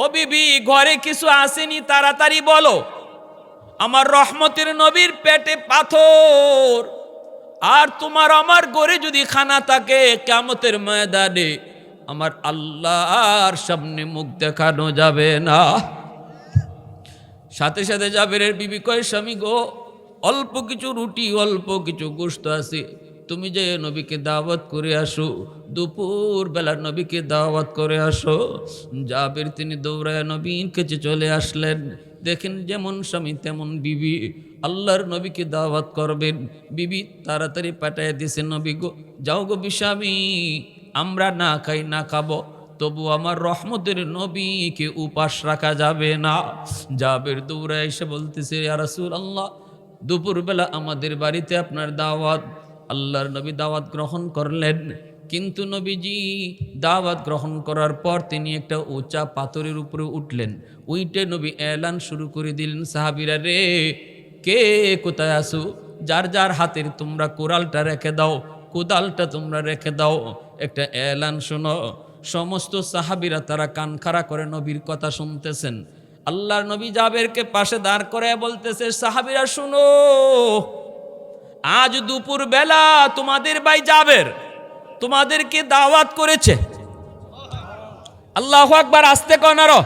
ও বিবি, ঘরে কিছু আসেনি, তাড়াতাড়ি বলো। আমার রহমতের নবীর পেটে পাথর। আর তোমার আমার গড়ে যদি খানা থাকে কেমতের ময়দানে আমার আল্লাহর সামনে মুখ দেখানো যাবে না। সাথে সাথে জাবেরের বিবি কয়, স্বামী গো, অল্প কিছু রুটি, অল্প কিছু গোস্ত আছে। তুমি যে নবীকে দাওয়াত করে আসো, দুপুর বেলা নবীকে দাওয়াত করে আসো। জাবের তিনি দৌড়ায় নবীর কাছে চলে আসলেন। দেখেন যেমন স্বামী তেমন বিবি। আল্লাহর নবীকে দাওয়াত করবেন। বিবি তাড়াতাড়ি পাঠায় দিছে, নবী গো, যাও গো বিস্বামী আমরা না খাই, না খাব। তবু আমার রহমতের নবীকে উপাস রাখা যাবে না। জাবের দৌড়ায় এসে বলতেছে রাসুল আল্লাহ দুপুরবেলা আমাদের বাড়িতে আপনার দাওয়াত আল্লাহর নবী দাওয়াত গ্রহণ করলেন। কিন্তু নবীজি দাওয়াত গ্রহণ করার পর তিনি একটা উঁচা পাথরের উপরে উঠলেন। উইটে নবী এলান শুরু করে দিলেন, সাহাবিরা রে, কে কোথায় আসো যার যার হাতের তোমরা কোরালটা রেখে দাও, কোদালটা তোমরা রেখে দাও। একটা এলান শোনো, সমস্ত সাহাবিরা তারা কান খাড়া করে নবীর কথা শুনতেছেন। আল্লাহর নবী জাবেরকে পাশে দাঁড় করে বলতেছে, সাহাবিরা, শুনো আজ দুপুর বেলা তোমাদের ভাই জাবের তোমাদেরকে দাওয়াত করেছে। আল্লাহ আকবার, আসতে কনারো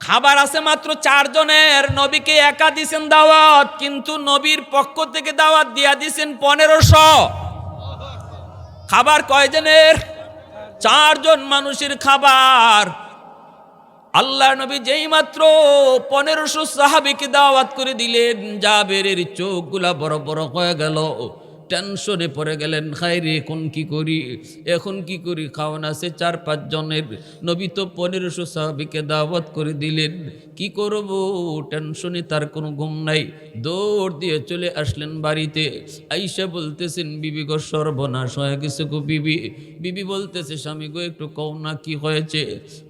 খাবার আছে মাত্র চারজনের, নবীকে একা দিছেন দাওয়াত, কিন্তু নবীর পক্ষ থেকে দাওয়াত দিয়া দিছেন পনেরোশো। খাবার কয়জনের? চারজন মানুষের খাবার। আল্লাহ নবী যেই মাত্র পনেরোশো সাহাবিকে দাওয়াত করে দিলেন, জাবেরের চোখগুলা বড় বড় হয়ে গেল। টেনশনে পড়ে গেলেন খাই রে, এখন কি করি? এখন কি করি? খাওয়ান আছে চার পাঁচ জনের। নবী তো পনেরোশো সাহাবিকে দাওয়াত করে দিলেন। কি করব? টেনশনে তার কোনো ঘুম নাই। দৌড় দিয়ে চলে আসলেন বাড়িতে। আইসা বলতেছেন, বিবি গো, সর্বনাশ হয়ে গেছে গো বিবি। বিবি বলতেছে, স্বামী গো, একটু কও না কি হয়েছে?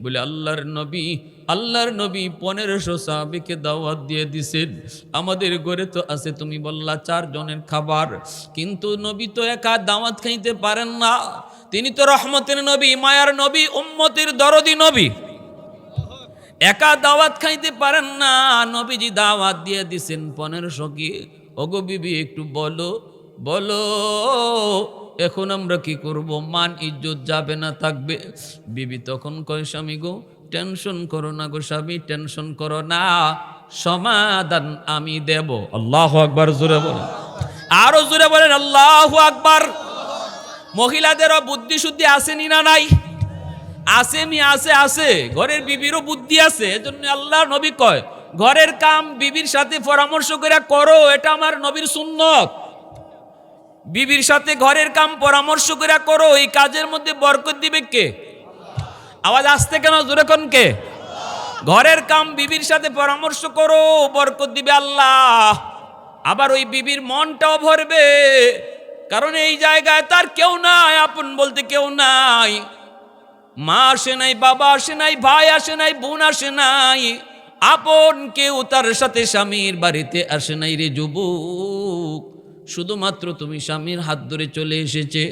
বলে, আল্লাহর নবী আল্লাহর নবী পনেরোশো সাহাবিকে দাওয়াত দিয়ে দিছেন। আমাদের ঘরে তো আছে, তুমি বললা চার জনের খাবার। কিন্তু নবী তো একা দাওয়াত খাইতে পারেন না। তিনি তো রহমতের নবী, মায়ার নবী, উম্মতের দরদি নবী। একা দাওয়াত খাইতে পারেন না। নবীজি দাওয়াত দিয়ে দিছেন পনেরোশো কি? ওগো বিবি, একটু বলো বলো, এখন আমরা কি করব? মান ইজ্জত যাবে না থাকবে। বিবি তখন কয়, স্বামী গো টেনশন করো না গো স্বামী, টেনশন করো না। সমাধান আমি দেব। আল্লাহ আকবার, জোরে বলেন। আরও জোরে বলেন, আল্লাহ আকবার। মহিলাদেরও বুদ্ধি শুদ্ধি আসেনি না নাই? আছে মি আছে আছে ঘরের বিবিরও বুদ্ধি আছে, এজন্য আল্লাহ নবী কয়, ঘরের কাম বিবির সাথে পরামর্শ করে করো, এটা আমার নবীর সুন্নত। বিবির সাথে ঘরের কাম পরামর্শ করে করো, এই কাজের মধ্যে বরকত দিবে কে? আওয়াজ আসতে কেন? জোরে ঘরের কাম বিবির সাথে পরামর্শ করো, বরকত দিবে আল্লাহ। আবার ওই বিবির মনটাও ভরবে, কারণ এই জায়গায় তার কেউ নাই, আপন বলতে কেউ নাই। মা আসে নাই, বাবা আসে নাই, ভাই আসে নাই, বোন আসে নাই। আপন কেউ তার সাথে স্বামীর বাড়িতে আসে নাই রে যুবক। শুধুমাত্র তুমি স্বামীর হাত ধরে চলে এসেছে,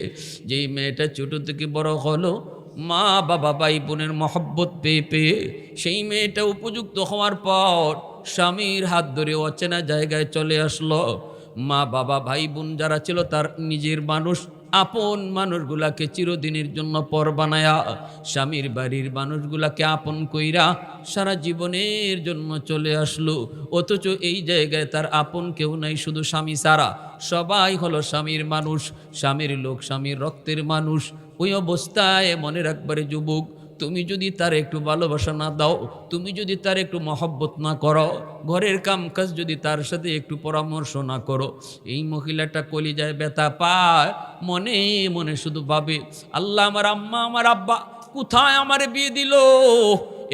যেই মেয়েটা ছোট থেকে বড় হলো মা বাবা ভাই বোনের মহব্বত পেয়ে পেয়ে সেই মেয়েটা উপযুক্ত হওয়ার পর স্বামীর হাত ধরে অচেনা জায়গায় চলে আসলো। মা বাবা ভাই বোন যারা ছিল তার নিজের মানুষ, আপন মানুষগুলাকে চিরদিনের জন্য পর বানায়া স্বামীর বাড়ির মানুষগুলাকে আপন কইরা সারা জীবনের জন্য চলে আসলো। অথচ এই জায়গায় তার আপন কেউ নাই, শুধু স্বামী সারা সবাই হলো স্বামীর মানুষ, স্বামীর লোক, স্বামীর রক্তের মানুষ। ওই অবস্থায় মনে রাখবারে যুবক, তুমি যদি তার একটু ভালোবাসা না দাও, তুমি যদি তার একটু মহব্বত না করো, ঘরের কামকাজ যদি তার সাথে একটু পরামর্শ না করো, এই মহিলাটা কলিজায় ব্যথা পায়, মনে মনে শুধু ভাবে, আল্লাহ আমার আম্মা, আমার আব্বা, কোথায় আমার বিয়ে দিল?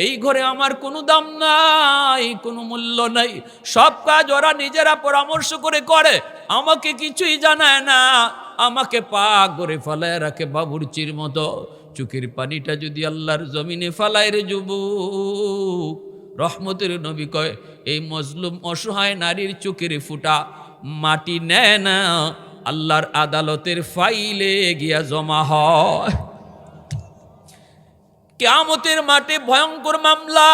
এই ঘরে আমার কোনো দাম নাই, কোনো মূল্য নাই, সব কাজ ওরা নিজেরা পরামর্শ করে করে, আমাকে কিছুই জানায় না। আমাকে পা করে ফেলায় রাখে বাবুরচির মতো। চোখের পানিটা যদি আল্লাহর জমিনে ফালায় রে যুবক। রহমতের নবী কয়, এই মজলুম অসহায় নারীর চোখের ফুটা মাটি নেয় না। আল্লাহর আদালতের ফাইলে গিয়া জমা হয়। কেয়ামতের মাঠে ভয়ঙ্কর মামলা।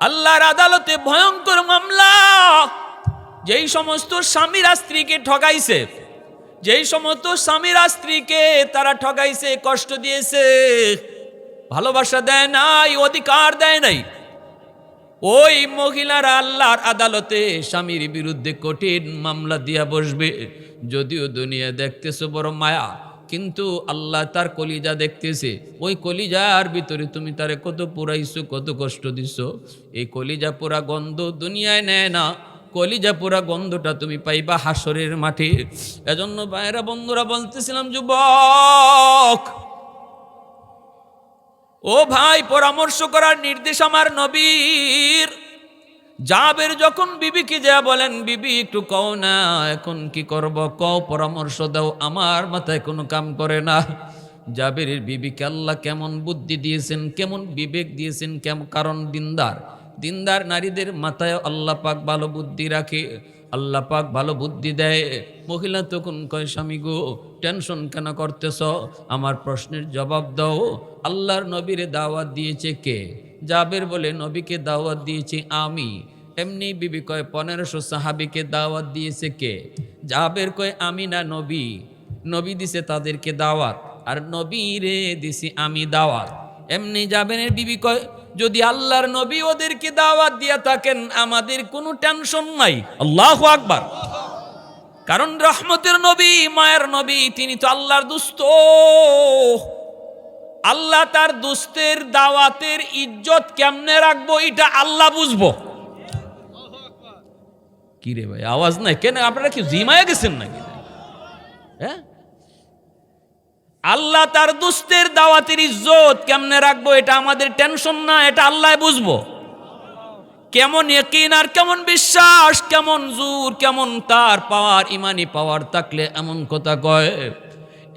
আল্লাহর আদালতে ভয়ঙ্কর মামলা। যেই সমস্ত স্বামীরা স্ত্রীকে ঠকাইছে যেই সমস্ত স্বামীরা স্ত্রীকে তারা ঠকাইছে কষ্ট দিয়েছে, ভালোবাসা দেয় নাই, অধিকার দেয় নাই, ওই মহিলারা আল্লাহর আদালতে স্বামীর বিরুদ্ধে কঠিন মামলা দিয়া বসবে। যদিও দুনিয়া দেখতেছো বড় মায়া, কিন্তু আল্লাহ তার কলিজা দেখতেছে। ওই কলিজার ভিতরে তুমি তারে কত পুরাইছো, কত কষ্ট দিছো। এই কলিজা পুরা গন্ধ দুনিয়ায় নেয় না। কলিজা পুরা গন্ধটা তুমি পাইবা হাসরের মাঠে। এজন্য বাইরা বন্ধুরা, বলতেছিলাম, যুবক! ও ভাই, পরামর্শ করার নির্দেশ আমার নবীর। জাবের যখন বিবিকে যা বলেন, বিবি, একটু কও না, এখন কি করব? কও, পরামর্শ দাও, আমার মাথায় কোনো কাম করে না। জাবেরের বিবিকে আল্লাহ কেমন বুদ্ধি দিয়েছেন, কেমন বিবেক দিয়েছেন কেমন কারণ দিনদার। দিনদার নারীদের মাথায় আল্লাহ পাক ভালো বুদ্ধি রাখে, আল্লাহ পাক ভালো বুদ্ধি দেয়। মহিলা তখন কয়, স্বামী গো টেনশন কেন করতেছ? আমার প্রশ্নের জবাব দাও। আল্লাহর নবীরে দাওয়াত দিয়েছে কে? জাবের বলে, নবীকে দাওয়াত দিয়েছি আমি। এমনি বিবি কয়, পনেরোশো সাহাবিকে দাওয়াত দিয়েছে কে? জাবের কয়, আমি না নবী। নবী দিছে তাদেরকে দাওয়াত, আর নবী রে দিছি আমি দাওয়াত। এমনি জাবেনের বিবি কয়, যদি আল্লাহর নবী ওদেরকে দাওয়াত দিয়া থাকেন, আমাদের কোনো টেনশন নাই। আল্লাহ আকবার। কারণ রহমতের নবী, মায়ের নবী, তিনি তো আল্লাহর দুস্থ আল্লাহ তার দুস্তের দাওয়াতের ইজ্জত কেমনে রাখব, এটা আল্লাহ বুঝব। কি রে ভাই, আওয়াজ নাই। কেন, আপনারা কি জিমায় গেছেন নাকি? হ্যাঁ? আল্লাহ তার দুস্তের দাওয়াতের ইজ্জত কেমনে রাখব এটা আমাদের টেনশন না, এটা আল্লাহ বুঝব। কেমন একিন আর কেমন বিশ্বাস, কেমন জোর, কেমন তার পাওয়ার, ইমানি পাওয়ার থাকলে এমন কথা কয়,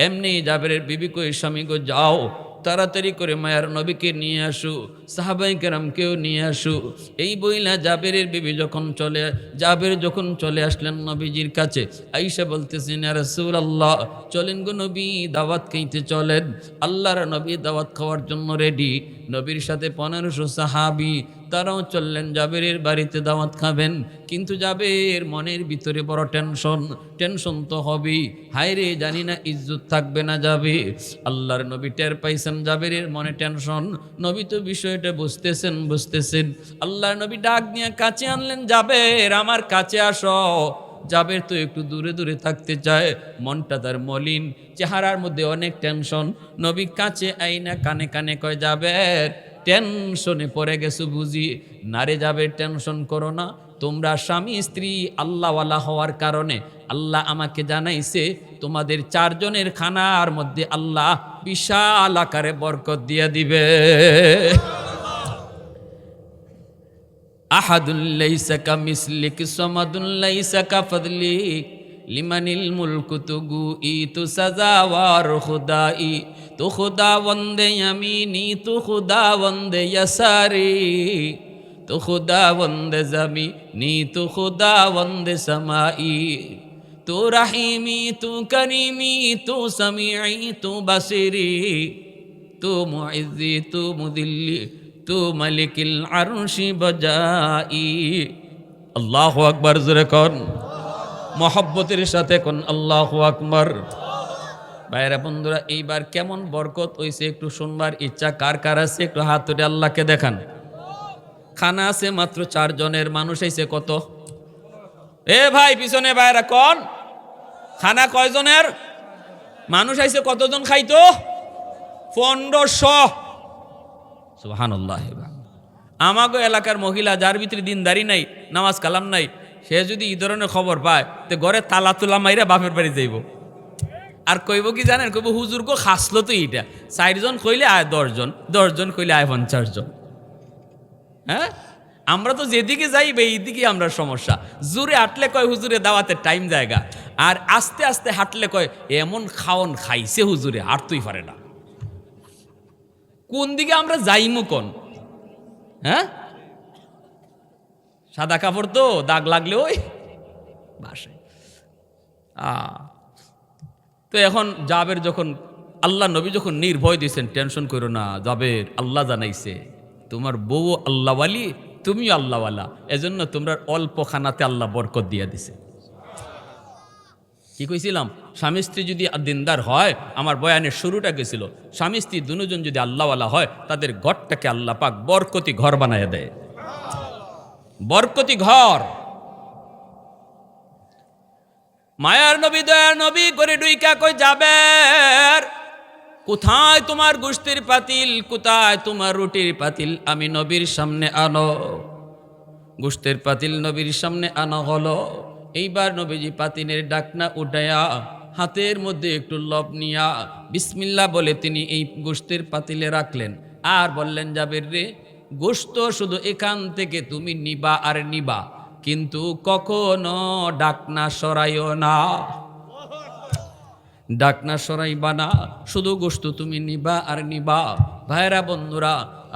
এমনি জাবের বিবি কই, স্বামী গো, যাও। তাড়াতাড়ি করে মায়ার নবীকে নিয়ে আসু, সাহাবাই কেরামকেও নিয়ে আসু। এই বইলা জাবেরের বিবি যখন চলে, জাবের যখন চলে আসলেন নবীজির কাছে আইসা বলতেছেন রসুল আল্লাহ চলেন গো নবী, দাওয়াত খাইতে চলেন। আল্লাহর নবী দাওয়াত খাওয়ার জন্য রেডি নবীর সাথে পনেরোশো সাহাবি তারাও চললেন, জাবেরের বাড়িতে দাওয়াত খাবেন। কিন্তু জাবের মনের ভিতরে বড় টেনশন টেনশন তো হবেই। হায়রে, জানি না, ইজ্জত থাকবে না যাবে আল্লাহর নবী টের পাইছেন জাবেরের মনে টেনশন। নবী তো বিষয়টা বুঝতেছেন বুঝতেছেন। আল্লাহর নবী ডাক নিয়ে কাছে আনলেন, জাবের, আমার কাছে আসো। জাবের তো একটু দূরে দূরে থাকতে চায়। মনটা তার মলিন, চেহারার মধ্যে অনেক টেনশন। নবী কাছে আইনা, কানে কানে কয়, জাবের টেনশনে পড়ে গেছো বুঝি? নারে যাবে, টেনশন করো না। তোমরা স্বামী, স্ত্রী, আল্লাহওয়ালা হওয়ার কারণে আল্লাহ আমাকে জানাইছে, তোমাদের চারজনের খানার মধ্যে আল্লাহ বিশাল আকারে বরকত দিয়ে দিবে। তুগু ই সাজাওয়ার তু খুদা বন্দে ইয়ামিনি তু খুদা বন্দে ইয়াসারি। তু খুদা বন্দে জামি নি তু খুদা বন্দে সামাই। তু রাহিমি, তু করিমি, তু সামিঈ, তু বাসিরি। তু মুইজি তু মুদিল্লি তু মালিকিল আরশি বজাই আল্লাহু আকবার, জোরে কর মহব্বতের সাথে কোন, আল্লাহ আকবর। ভাইরা বন্ধুরা, এইবার কেমন বরকত হইছে, একটু শুনবার ইচ্ছা। কার কার আছে? একটু হাত তুলে আল্লাহকে দেখান। খানা আছে মাত্র চারজনের মানুষ আইছে কত? এ ভাই, পিছনে ভাইরা কোন? খানা কয়জনের? মানুষ আইছে কতজন খাইতো? পনেরোশো। সুহান আমাগো এলাকার মহিলা, যার ভিতরে দিনদারি নাই, নামাজ কালাম নাই, সে যদি এই ধরনের খবর পায়, তো ঘরে তালা তুলা মাইরা বাপের বাড়ি যাইব। আর কইব কি জানেন? কইব, হুজুর গো, খাসলো তো এইটা। চারজন কইলে আয় দশজন দশজন কইলে আয় পঞ্চাশ জন হ্যাঁ? আমরা তো যেদিকে যাইবে এইদিকে আমরা সমস্যা। জোরে হাঁটলে কয়, হুজুরে, দাওয়াতে টাইম জায়গা। আর আস্তে আস্তে হাঁটলে কয়, এমন খাওন খাইছে হুজুরে হাঁটতেই পারে না। কোন দিকে আমরা যাইমু কোন? হ্যাঁ? সাদা কাপড় তো, দাগ লাগলে ওই বাসায়। আ তো এখন জাবের যখন, আল্লাহ নবী যখন নির্ভয় দিয়েছেন, টেনশন করো না যাবে আল্লাহ জানাইছে, তোমার বউ আল্লাহওয়ালি, তুমিও আল্লাহওয়ালা, এজন্য তোমরা অল্প খানাতে আল্লাহ বরকত দিয়ে দিছে। কি কইছিলাম? স্বামী স্ত্রী যদি দিনদার হয়, আমার বয়ানের শুরুটা গেছিল, স্বামী স্ত্রী দুজন যদি আল্লাহওয়ালা হয়, তাদের ঘরটাকে আল্লাহ পাক বরকতি ঘর বানায় দেয়। বরকতি ঘর! মায়ার নবী দয়ার নবী করে ডুইকা কই যাবে কোথায় তোমার গুস্তির পাতিল, কোথায় তোমার রুটির পাতিল? আমি নবীর সামনে আনো। গুস্তের পাতিল নবীর সামনে আনা হলো। এইবার নবীজি পাতিলের ডাকনা উঠায়া, হাতের মধ্যে একটু লব নিয়া বিসমিল্লা বলে তিনি এই গোস্তের পাতিলে রাখলেন। আর বললেন, জাবের রে গোস্ত শুধু এখান থেকে তুমি নিবা আর নিবা। কিন্তু কখনো ডাকনা সরাইও না। ডাকনা সরাইবা না, শুধু গোস্ত তুমি নিবা আর নিবা। ভাইরা, বন্ধুরা,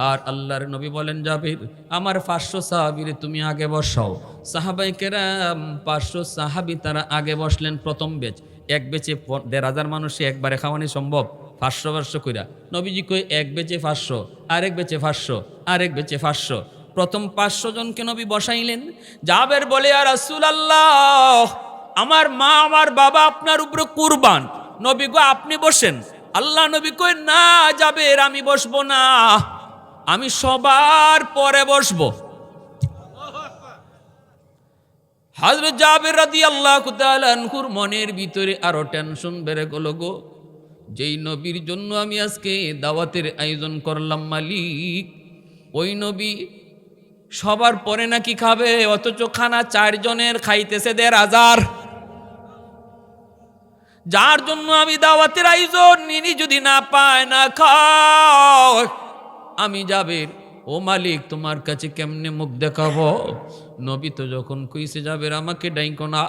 আর আল্লাহর নবী বলেন, জাবির, আমার পাঁচশো সাহাবিরে তুমি আগে বসাও। সাহাবাই কেরাম, পাঁচশো সাহাবি তারা আগে বসলেন প্রথম বেচ। এক বেচে দেড় হাজার মানুষে একবারে খাওয়ানি সম্ভব। পাঁচশো পাঁচশো কইরা, নবীজি কই, এক বেচে পাঁচশো, আরেক বেচে পাঁচশো, আরেক বেচে পাঁচশো। প্রথম পাঁচশো জনকে নবী বসাইলেন। জাবের বলে আর রাসূল আল্লাহ আমার মা, আমার বাবা আপনার উপরে কুরবান। নবী গো, আপনি বসেন। আল্লাহ নবী কই না যাবে আমি বসবো না। আমি সবার পরে বসবো। হাজরত জাবের রাদি আল্লাহ কুতালানহুর মনের ভিতরে আরও টেনশন বেড়ে গেল গো। যেই নবীর জন্য আমি আজকে দাওয়াতের আয়োজন করলাম মালিক, ওই নবী সবার পরে নাকি খাবে, অথচ খানা চারজনের খাইতেছে দেড় হাজার। যার জন্য আমি দাওয়াতের আয়োজন নিনি যদি না পায়, না খায়। আমি যাবে ও মালিক, তোমার কাছে কেমনে মুখ দেখাবো? নবী তো যখন কইছে যাবে আমাকে ডাইকো না,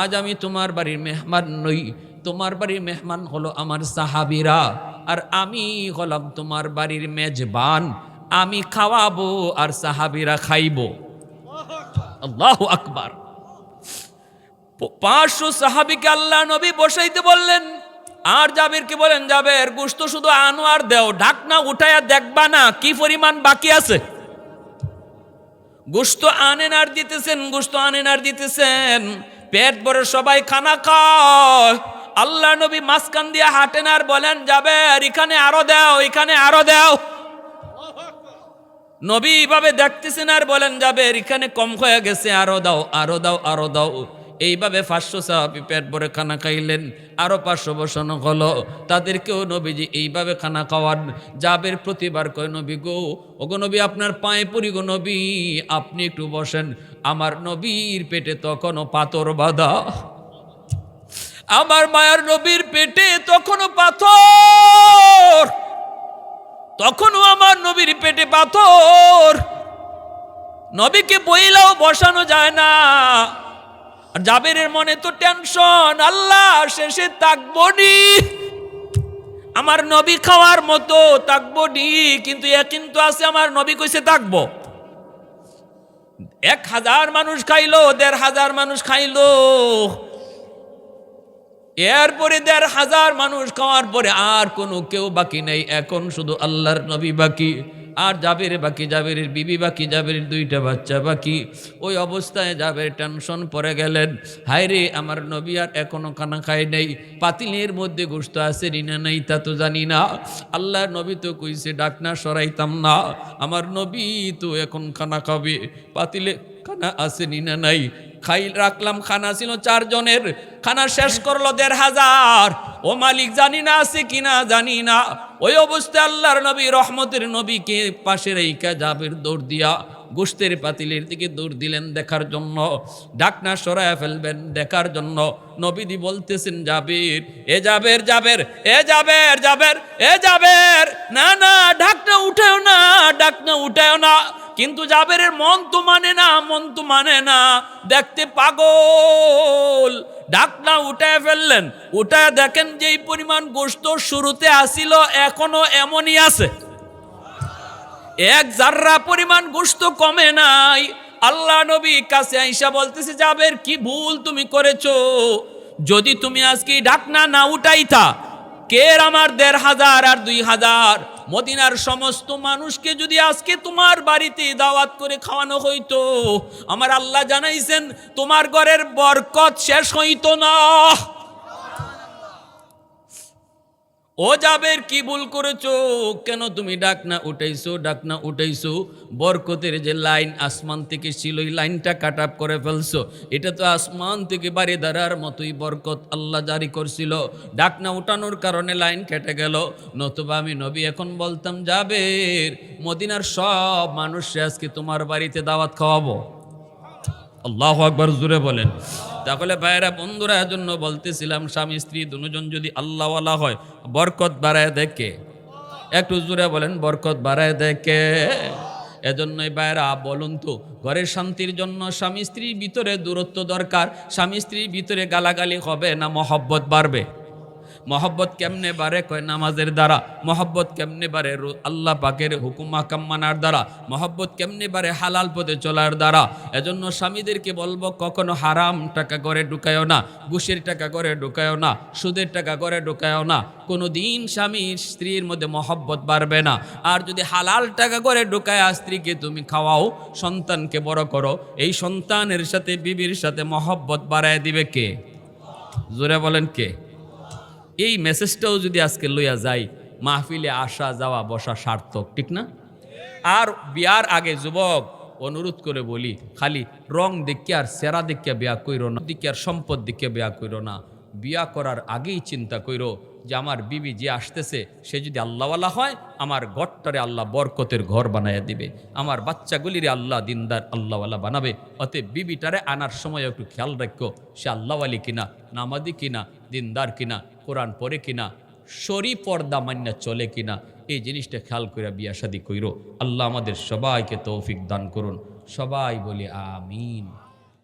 আজ আমি তোমার বাড়ির মেহমান নই, তোমার বাড়ির মেহমান হলো আমার সাহাবিরা, আর আমি হলাম তোমার বাড়ির মেজবান। আমি খাওয়াবো আর সাহাবিরা খাইবো। আল্লাহ আকবার। পাঁচশো সাহাবিকে আল্লাহ নবী বসাইতে বললেন, আর জাবিরকে বলেন, জাবের গুস্ত শুধু আনো আর দেও ঢাকনা উঠাইয়া দেখবা না, কি পরিমাণ বাকি আছে? গুস্ত আনেন আর দিতেছেন গুস্ত আনেন আর দিতেছেন, পেট ভরে সবাই খানা খায়। আল্লাহ নবী মাঝখান দিয়ে হাঁটেন আর বলেন যাবে এখানে আরও দাও, এখানে আরও দাও। নবী এইভাবে দেখতেছেন আর বলেন, যাবে, এখানে কম হয়ে গেছে, আরও দাও আরও দাও আরও দাও। এইভাবে পাঁচশো সাহাবি পেট ভরে খানা খাইলেন, আরও পাঁচশো বসানো হলো। তাদেরকেও নবীজি এইভাবে খানা খাওয়ান। যাবের প্রতিবার কয়, নবী গো, ওগো নবী, আপনার পায়ে পড়ি গো নবী, আপনি একটু বসেন। আমার নবীর পেটে তখনও পাথর বাঁধা। আমার মায়ার নবীর পেটে তখনও পাথর। তখনও আমার নবীর পেটে পাথর। নবীকে বইলাও, বসানো যায় না। আর জাবেরের মনে তো টেনশন আল্লাহ শেষে তাকবো নি আমার নবী খাওয়ার মতো তাকবো নি কিন্তু এ কিন্তু আছে আমার নবী কইছে তাকবো। এক হাজার মানুষ খাইলো, দেড় হাজার মানুষ খাইলো। এরপরে দেড় হাজার মানুষ খাওয়ার পরে আর কোনো কেউ বাকি নেই। এখন শুধু আল্লাহর নবী বাকি। আর জাবের বাকি, জাবেরের বিবি বাকি, জাবেরের দুইটা বাচ্চা বাকি। ওই অবস্থায় জাবের টেনশন পড়ে গেলেন। হায় রে আমার নবী আর এখনও খানা খায় নেই। পাতিলের মধ্যে গোস্ত আছে রিনা নেই তা তো জানি না। আল্লাহর নবী তো কইছে ডাকনা সরাইতাম না। আমার নবী তো এখন খানা খাবে। পাতিলে খানা আছে নিনা নাই। খাই রাখলাম, খানা ছিল চারজনের। খানা শেষ করল দেড় হাজার। ও মালিক জানি না আছে কিনা জানি না। ওই অবস্থায় আল্লাহর নবী, রহমতের নবীকে পাশের রেখা জাবের দৌড় দিয়া গোস্তের পাতিলের দিকে দৌড় দিলেন দেখার জন্য। ডাকনা সরায় ফেলবেন দেখার জন্য। নবীদি বলতেছেন, জাবির, এ যাবের যাবের এ যাবের যাবের এ যাবের না না ঢাকনা উঠেও না, ডাকনা উঠেও না। কিন্তু জাবেরের মন তো মানে না, মন তো মানে না। দেখতে পাগল। ডাকনা উঠায় ফেললেন। উঠায় দেখেন যেই পরিমাণ গোস্ত শুরুতে আসিল, এখনও এমনই আছে। এক জাররা পরিমাণ গোস্ত কমে নাই। আল্লাহ নবী কাছে আইসা বলতেছে, জাবের, কি ভুল তুমি করেছ? যদি তুমি আজকে এই ঢাকনা না উঠাইতা কের আমার দেড় হাজার আর দুই হাজার? মদিনার সমস্ত মানুষকে যদি আজকে তোমার বাড়িতে দাওয়াত করে খাওয়ানো হইতো, আমার আল্লাহ জানাইছেন, তোমার ঘরের বরকত শেষ হইতো না। ও যাবের কি ভুল করেছ? কেন তুমি ডাক না উঠাইছো? ডাকনা উঠাইছো? বরকতের যে লাইন আসমান থেকে ছিল ওই লাইনটা কাট আপ করে ফেলছো। এটা তো আসমান থেকে বাড়ি দাঁড়ার মতোই বরকত আল্লাহ জারি করছিল। ডাক না উঠানোর কারণে লাইন কেটে গেল। নতুবা আমি নবী এখন বলতাম যাবের মদিনার সব মানুষে আজকে তোমার বাড়িতে দাওয়াত খাওয়াবো। আল্লাহ আকবর জুড়ে বলেন। তাহলে ভাইরা বন্ধুরা জন্য বলতেছিলাম, স্বামী, স্ত্রী দুজন যদি আল্লাহওয়ালা হয়, বরকত বাড়ায় দেখে একটু জোরে বলেন, বরকত বাড়ায় দেখে এজন্যই বাইরা বলুন তো, ঘরের শান্তির জন্য স্বামী, স্ত্রীর ভিতরে দূরত্ব দরকার? স্বামী, স্ত্রীর ভিতরে গালাগালি হবে না মহব্বত বাড়বে? মহব্বত কেমনে বাড়ে? কয়, নামাজের দ্বারা। মহব্বত কেমনে বাড়ে? আল্লাহ পাকের হুকুম হাকাম মানার দ্বারা। মহব্বত কেমনে বাড়ে? হালাল পথে চলার দ্বারা। এজন্য স্বামীদেরকে বলব, কখনো হারাম টাকা করে ঢুকায়ও না, ঘুষের টাকা করে ঢুকায়ও না, সুদের টাকা করে ঢুকায়ও না। কোনো দিন স্বামীর স্ত্রীর মধ্যে মহব্বত বাড়বে না। আর যদি হালাল টাকা করে ঢুকায় স্ত্রীকে তুমি খাওয়াও, সন্তানকে বড় করো, এই সন্তানের সাথে, বিবির সাথে মহব্বত বাড়ায় দিবে কে? জোরে বলেন কে? এই মেসেজটাও যদি আজকে লইয়া যাই, মাহফিলে আসা যাওয়া বসা সার্থক, ঠিক না? আর বিয়ার আগে যুবক, অনুরোধ করে বলি, খালি রং দেখে আর সেরা দেখে বিয়া কইরো না দিকে আর সম্পদ দিকে বিয়া কইরো না। বিয়া করার আগেই চিন্তা কইরো যে আমার বিবি যে আসতেছে, সে যদি আল্লাহওয়ালা হয়, আমার ঘরটারে আল্লাহ বরকতের ঘর বানাইয়া দিবে। আমার বাচ্চাগুলিরে আল্লাহ দিনদার আল্লাহওয়ালা বানাবে। অতএব বিবিটারে আনার সময় একটু খেয়াল রাখো সে আল্লাহওয়ালি কিনা নামাদি কিনা, দিনদার কিনা। কোরআন পড়ে কিনা শরী পর্দা মান্যা চলে কিনা, এই জিনিসটা খেয়াল করে বিয়া শাদি কইরো। আল্লাহ আমাদের সবাইকে তৌফিক দান করুন। সবাই বলি আমিন।